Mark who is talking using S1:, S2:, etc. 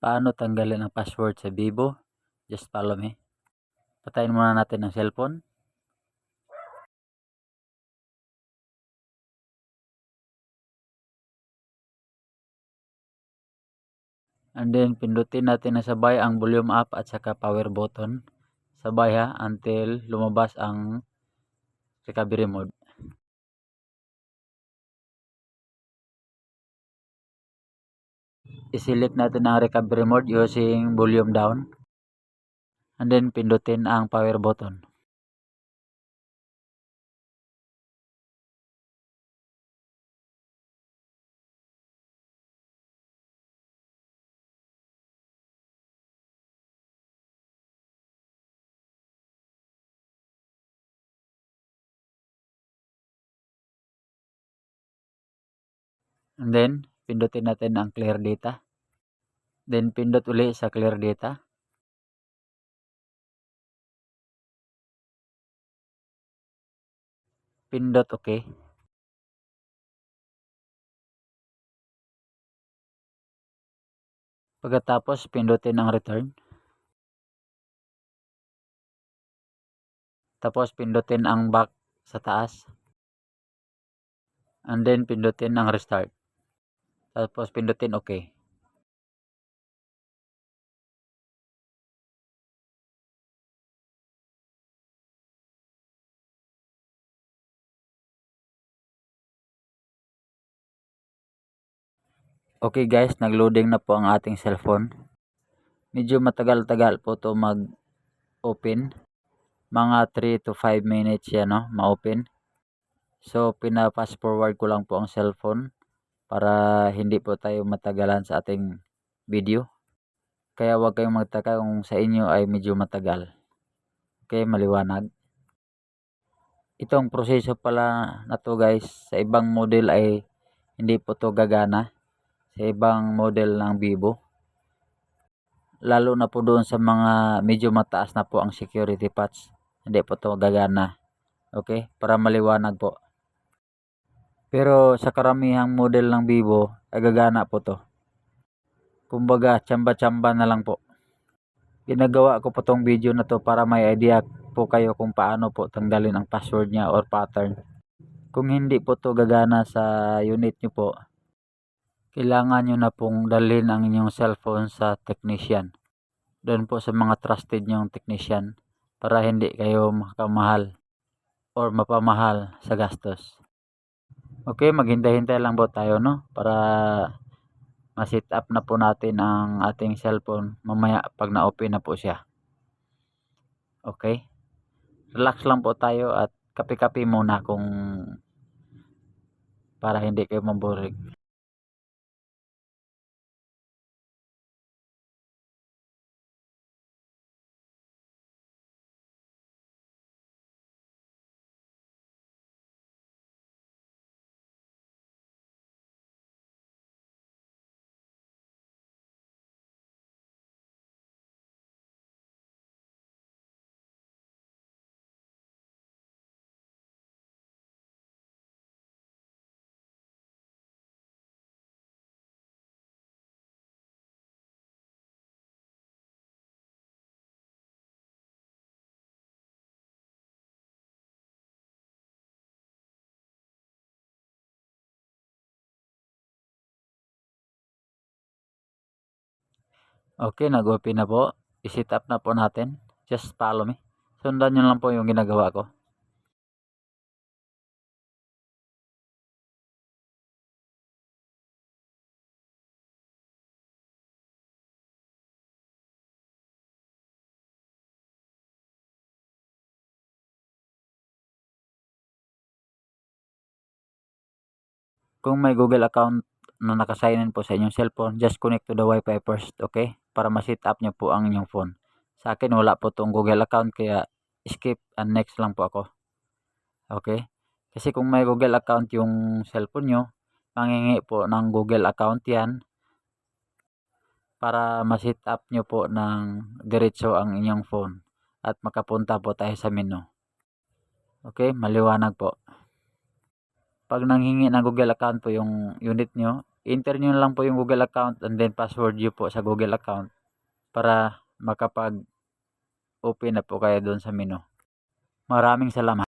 S1: Paano tanggalin ang password sa Vivo? Just follow me. Patayin muna natin ang cellphone. And then pindutin natin na sabay ang volume up at saka power button. Sabay ha until lumabas ang recovery mode. I-select natin ang recovery mode using volume down. And then pindutin ang power button. And then, pindutin natin ang clear data. Then, pindot uli sa clear data. Pindot OK. Pagkatapos, pindutin ang return. Tapos, pindutin ang back sa taas. And then, pindutin ang restart. Tapos, pindutin OK. Okay guys, nagloading na po ang ating cellphone. Medyo matagal-tagal po to mag-open. Mga 3 to 5 minutes yan no, ma-open. So, pina-fast forward ko lang po ang cellphone para hindi po tayo matagalan sa ating video. Kaya huwag kayong magtaka kung sa inyo ay medyo matagal. Okay, maliwanag. Itong proseso pala na to guys, sa ibang model ay hindi po to gagana ibang model ng Vivo. Lalo na po doon sa mga medyo mataas na po ang security patch. Hindi po to gagana. Okay? Para maliwanag po. Pero sa karamihang model ng Vivo, ay gagana po to. Kumbaga, tsamba-tsamba na lang po. Ginagawa ko po tong video na to para may idea po kayo kung paano po tanggalin ang password niya or pattern. Kung hindi po to gagana sa unit nyo po, kailangan nyo na pong dalhin ang inyong cellphone sa technician. Doon po sa mga trusted nyong technician para hindi kayo makamahal or mapamahal sa gastos. Okay, maghintay-hintay lang po tayo no para ma-set up na po natin ang ating cellphone mamaya pag na-open na po siya. Okay? Relax lang po tayo at kape-kape muna kung para hindi kayo maburig. Okay, nag-open na po. I-set up na po natin. Just follow me. Sundan nyo lang po yung ginagawa ko. Kung may Google account na nakasign in po sa inyong cellphone, just connect to the Wi-Fi first, okay? Para ma-set up nyo po ang inyong phone. Sa akin, wala po tong Google account, kaya skip and next lang po ako. Okay? Kasi kung may Google account yung cellphone nyo, mangingi po ng Google account yan para ma-set up nyo po ng diretso ang inyong phone at makapunta po tayo sa menu. Okay, maliwanag po. Pag nanghingi ng Google account po yung unit nyo, enter nyo lang po yung Google account and then password nyo po sa Google account para makapag open na po kayo doon sa menu. Maraming salamat.